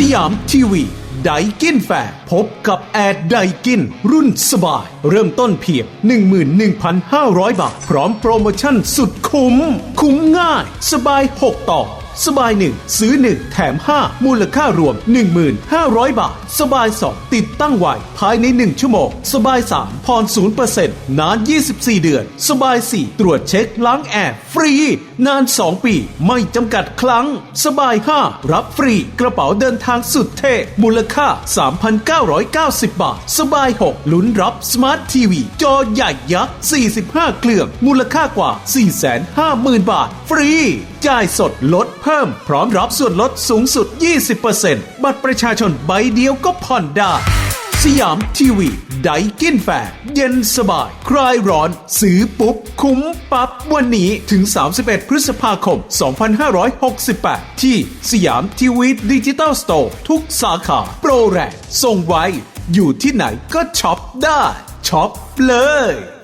สยามทีวีไดกินแฟร์พบกับแอดไดกิน รุ่นสบาย เริ่มต้นเพียง 11,500 บาท พร้อมโปรโมชั่นสุดคุ้ม คุ้มง่าย สบาย 6 ต่อ สบาย 1 ซื้อ 1 แถม 5 มูลค่ารวม 1,500 บาท สบาย 2 ติดตั้งไวภายใน 1 ชั่วโมง สบาย 3 ผ่อน 0%นาน 24 เดือน สบาย 4 ตรวจเช็คล้างแอร์ฟรี นาน 2 ปี ไม่จำกัดครั้ง สบาย 5 รับฟรีกระเป๋าเดินทางสุดเท่มูลค่า 3,990 บาท สบาย 6 ลุ้นรับสมาร์ททีวีจอใหญ่ยักษ์ 45 เครื่อง มูลค่ากว่า 450,000 บาท ฟรี จ่ายสดลดเพิ่ม พร้อมรับส่วนลดสูงสุด 20%บัตรประชาชนใบเดียวก็ผ่อนได้ สยามทีวี ไดกินแฟเย็นสบาย คลายร้อน ซื้อปุ๊บ คุ้มปั๊บ วันนี้ถึง 31 พฤษภาคม 2568 ที่สยามทีวีดิจิตอลสโตร์ทุกสาขา โปรแรงส่งไว้ อยู่ที่ไหนก็ช็อปได้ช็อปเลย